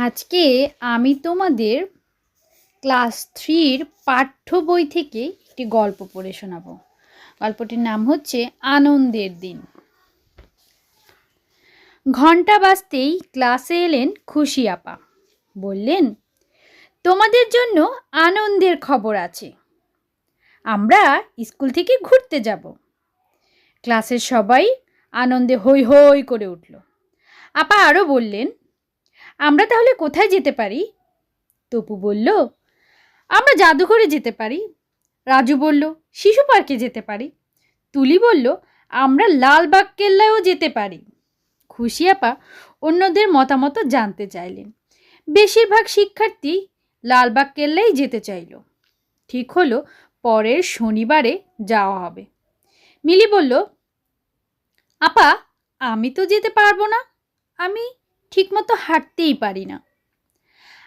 আজকে আমি তোমাদের ক্লাস থ্রির পাঠ্য বই থেকে একটি গল্প পড়ে শোনাব। গল্পটির নাম হচ্ছে আনন্দের দিন। ঘণ্টা বাজতেই ক্লাসে এলেন খুশি আপা। বললেন, তোমাদের জন্য আনন্দের খবর আছে। আমরা স্কুল থেকে ঘুরতে যাব। ক্লাসের সবাই আনন্দে হই হই করে উঠল। আপা আরও বললেন আমরা তাহলে কোথায় যেতে পারি? তপু বলল, আমরা জাদুঘরে যেতে পারি। রাজু বলল, শিশু পার্কে যেতে পারি। তুলি বলল, আমরা লালবাগ কেল্লায়ও যেতে পারি। খুশি আপা অন্যদের মতামত জানতে চাইলেন। বেশিরভাগ শিক্ষার্থী লালবাগ কেল্লাই যেতে চাইল। ঠিক হলো, পরের শনিবারে যাওয়া হবে। মিলি বলল, আপা, আমি তো যেতে পারব না। আমি ঠিকমতো হাঁটতেই পারি না।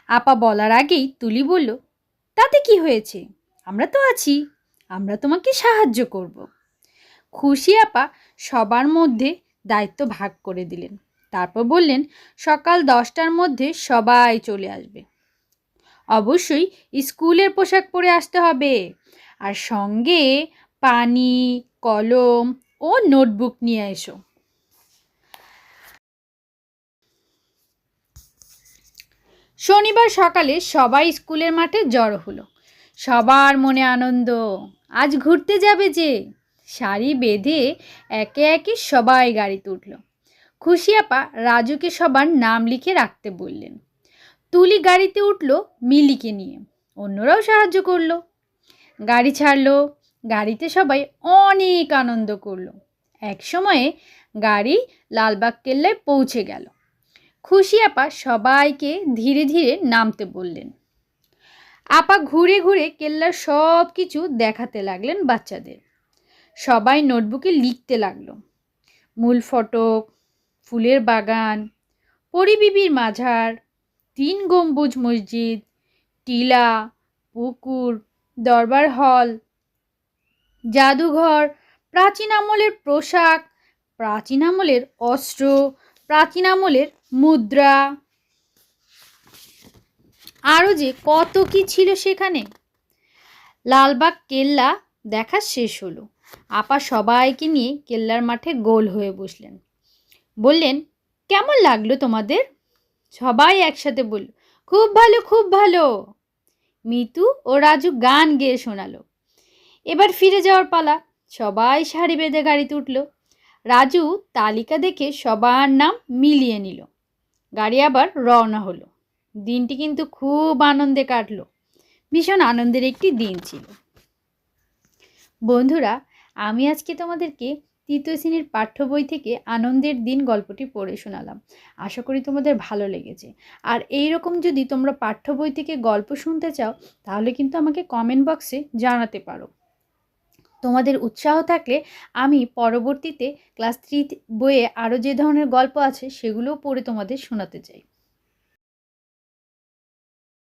আপা বলার আগেই তুলি বলল, তাতে কি হয়েছে? আমরা তো আছি, আমরা তোমাকে সাহায্য করব। খুশি আপা সবার মধ্যে দায়িত্ব ভাগ করে দিলেন। তারপর বললেন, সকাল দশটার মধ্যে সবাই চলে আসবে। অবশ্যই স্কুলের পোশাক পরে আসতে হবে। আর সঙ্গে পানি, কলম ও নোটবুক নিয়ে এসো। শনিবার সকালে সবাই স্কুলের মাঠে জড়ো হলো। সবার মনে আনন্দ, আজ ঘুরতে যাবে যে। শাড়ি বেঁধে একে একে সবাই গাড়িতে উঠল খুশি আপা রাজুকে সবার নাম লিখে রাখতে বললেন। তুলি গাড়িতে উঠল মিলিকে নিয়ে, অন্যরাও সাহায্য করল। গাড়ি ছাড়লো, গাড়িতে সবাই অনেক আনন্দ করল। এক সময়ে গাড়ি লালবাগ কেল্লায় পৌঁছে গেল। খুশি আপা সবাইকে ধীরে ধীরে নামতে বললেন। আপা ঘুরে ঘুরে কেল্লার সব কিছু দেখাতে লাগলেন বাচ্চাদের। সবাই নোটবুকে লিখতে লাগল। মূল ফটক, ফুলের বাগান, পরিবিবির মাঝার, তিন গম্বুজ মসজিদ, টিলা, পুকুর, দরবার হল, জাদুঘর, প্রাচীন আমলের পোশাক, প্রাচীন আমলের অস্ত্র, প্রাচীন আমলের মুদ্রা। আরও যে কত কি ছিল সেখানে? লালবাগ কেল্লা দেখা শেষ হলো। আপা সবাইকে নিয়ে কেল্লার মাঠে গোল হয়ে বসলেন। বললেন, কেমন লাগল তোমাদের? সবাই একসাথে বলল, খুব ভালো খুব ভালো। মিতু ও রাজু গান গেয়ে শোনালো। এবার ফিরে যাওয়ার পালা। সবাই শাড়ি বেঁধে গাড়িতে উঠল। রাজু তালিকা দেখে সবার নাম মিলিয়ে নিল। গাড়ি আবার রওনা হলো। দিনটি কিন্তু খুব আনন্দে কাটলো। ভীষণ আনন্দের একটি দিন ছিল। বন্ধুরা, আমি আজকে তোমাদেরকে তৃতীয় শ্রেণির পাঠ্য বই থেকে আনন্দের দিন গল্পটি পড়ে শোনালাম। আশা করি তোমাদের ভালো লেগেছে। আর এই রকম যদি তোমরা পাঠ্য বই থেকে গল্প শুনতে চাও, তাহলে কিন্তু আমাকে কমেন্ট বক্সে জানাতে পারো। তোমাদের উৎসাহ থাকলে আমি পরবর্তীতে ক্লাস থ্রি বইয়ে আরও যে ধরনের গল্প আছে সেগুলোও পড়ে তোমাদের শোনাতে চাই।